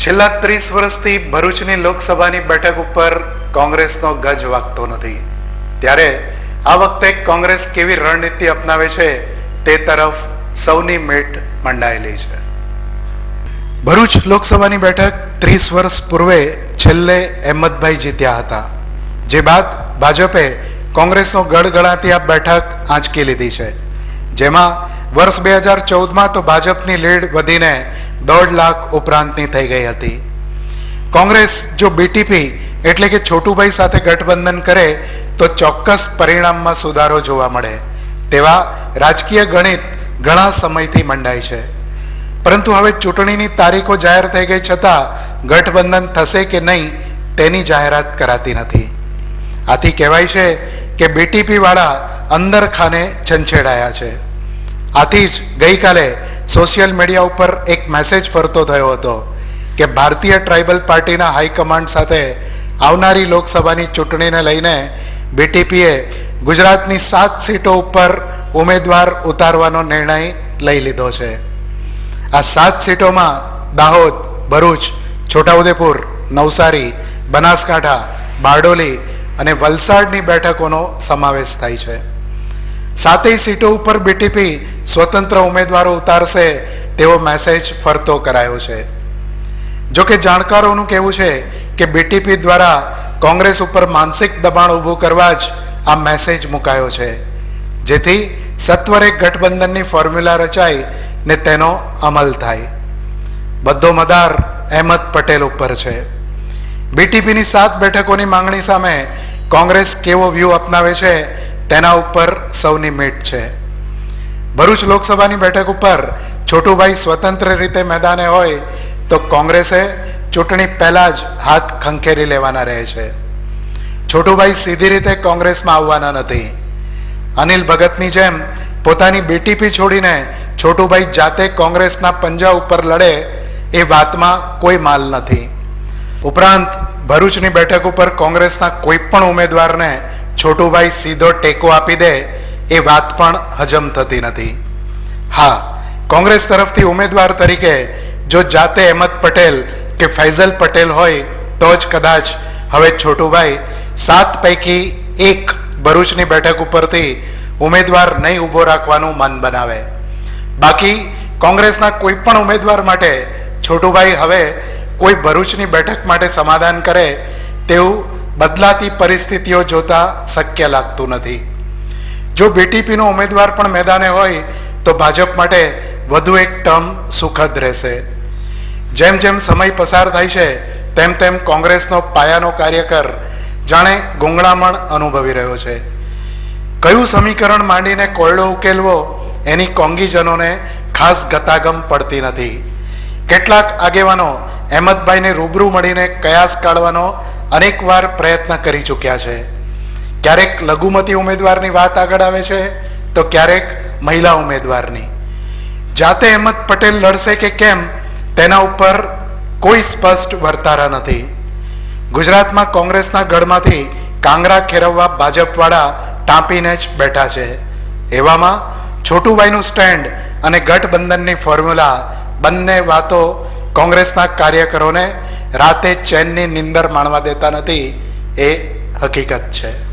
છેલ્લા ત્રીસ વર્ષથી ભરૂચની લોકસભાની બેઠક ઉપર કોંગ્રેસનો ગજ વાગતો નથી. ત્યારે આ વખતે કોંગ્રેસ કેવી રણનીતિ અપનાવે છે તે તરફ સૌની મીટ મંડાયેલી છે. ભરૂચ લોકસભાની બેઠક ત્રીસ વર્ષ પૂર્વે છેલ્લે અહેમદભાઈ જીત્યા હતા. જે બાદ ભાજપે કોંગ્રેસનો ગઢ આ બેઠક આંચકી લીધી છે. જેમાં વર્ષ બે હજાર ચૌદમાં તો ભાજપની લીડ વધીને દોઢ લાખ ઉપરાંતની થઈ ગઈ હતી. કોંગ્રેસ જો બીટીપી એટલે કે છોટુભાઈ સાથે ગઠબંધન કરે, તો ચોક્કસ પરિણામમાં સુધારો જોવા મળે. તેવા રાજકીય ગણિત ઘણા સમયથી મંડાય છે. પરંતુ હવે ચૂંટણીની તારીખો જાહેર થઈ ગઈ છતાં, ગઠબંધન થશે કે નહીં, તેની જાહેરાત કરાતી નથી. આથી કહેવાય છે કે બીટીપીવાળા અંદર ખાને છંછેડાયા છે. આથી જ ગઈકાલે સોશિયલ મીડિયા ઉપર એક મેસેજ ફરતો થયો હતો કે ભારતીય ટ્રાઇબલ પાર્ટીના હાઈકમાન્ડ સાથે આવનારી લોકસભાની ચૂંટણીને લઈને બીટીપીએ ગુજરાતની સાત સીટો ઉપર ઉમેદવાર ઉતારવાનો નિર્ણય લઈ લીધો છે. આ સાત સીટોમાં દાહોદ, ભરૂચ, છોટાઉદેપુર, નવસારી, બનાસકાંઠા, બારડોલી અને વલસાડની બેઠકોનો સમાવેશ થાય છે. સાતેય સીટો ઉપર બીટીપી સ્વતંત્ર ઉમેદવારો ઉતારશે તેવો મેસેજ ફરતો કરાયો છે. જો કે જાણકારોનું કહેવું છે કે બીટીપી દ્વારા કોંગ્રેસ ઉપર માનસિક દબાણ ઊભું કરવા જ આ મેસેજ મુકાયો છે. જેથી સત્વરે ગઠબંધનની ફોર્મ્યુલા રચાય ને તેનો અમલ થાય. બધો મદાર અહેમદ પટેલ ઉપર છે. બીટીપીની સાત બેઠકોની માંગણી સામે કોંગ્રેસ કેવો વ્યૂહ અપનાવે છે તેના ઉપર સૌની મીટ છે. ભરૂચ લોકસભાની બેઠક ઉપર છોટુભાઈ સ્વતંત્ર રીતે મેદાને હોય તો કોંગ્રેસે ચૂંટણી પહેલાં જ હાથ ખંખેરી લેવાના રહે છે. છોટુભાઈ સીધી રીતે કોંગ્રેસમાં આવવાના નથી. અનિલ ભગતની જેમ પોતાની બીટીપી છોડીને છોટુભાઈ જાતે કોંગ્રેસના પંજા ઉપર લડે એ વાતમાં કોઈ માલ નથી. ઉપરાંત ભરૂચની બેઠક ઉપર કોંગ્રેસના કોઈ પણ ઉમેદવારને છોટુભાઈ સીધો ટેકો આપી દે, એ વાત પણ હજમ થતી નથી. હા, કોંગ્રેસ તરફથી ઉમેદવાર તરીકે જો જાતે અહેમદ પટેલ કે ફૈઝલ પટેલ હોય, તો જ કદાચ હવે છોટુભાઈ સાત પૈકી એક ભરૂચની બેઠક ઉપરથી ઉમેદવાર નહીં ઊભો રાખવાનું મન બનાવે. બાકી કોંગ્રેસના કોઈ પણ ઉમેદવાર માટે છોટુભાઈ હવે કોઈ ભરૂચની બેઠક માટે સમાધાન કરે તેવું બદલાતી પરિસ્થિતિઓ જોતા શક્ય લાગતું નથી. જો બીટીપીનો ઉમેદવાર પણ મેદાને હોય, તો ભાજપ માટે વધુ એક ટર્મ સુખદ રહેશે. જેમ જેમ સમય પસાર થાય છે, તેમ તેમ કોંગ્રેસનો પાયાનો કાર્યકર જાણે ગુંગળામણ અનુભવી રહ્યો છે. કયું સમીકરણ માંડીને કોયડો ઉકેલવો, એની કોંગીજનોને ખાસ ગતાગમ પડતી નથી. કેટલાક આગેવાનો અહેમદભાઈને રૂબરૂ મળીને કયાસ કાઢવાનો અનેકવાર પ્રયત્ન કરી ચૂક્યા છે. ક્યારેક લઘુમતી ઉમેદવારની વાત આગળ આવે છે, તો ક્યારેક મહિલા ઉમેદવારની. જાતે અહેમદ પટેલ લડશે કે કેમ, તેના ઉપર કોઈ સ્પષ્ટ વર્તારા નથી. ગુજરાતમાં કોંગ્રેસના ગઢમાંથી કાંગરા ખેરવવા ભાજપવાળા ટાંપીને જ બેઠા છે. એવામાં છોટુભાઈનું સ્ટેન્ડ અને ગઠબંધનની ફોર્મ્યુલા બંને વાતો કોંગ્રેસના કાર્યકરોને રાતે ચેનની નિંદર માણવા દેતા નથી એ હકીકત છે.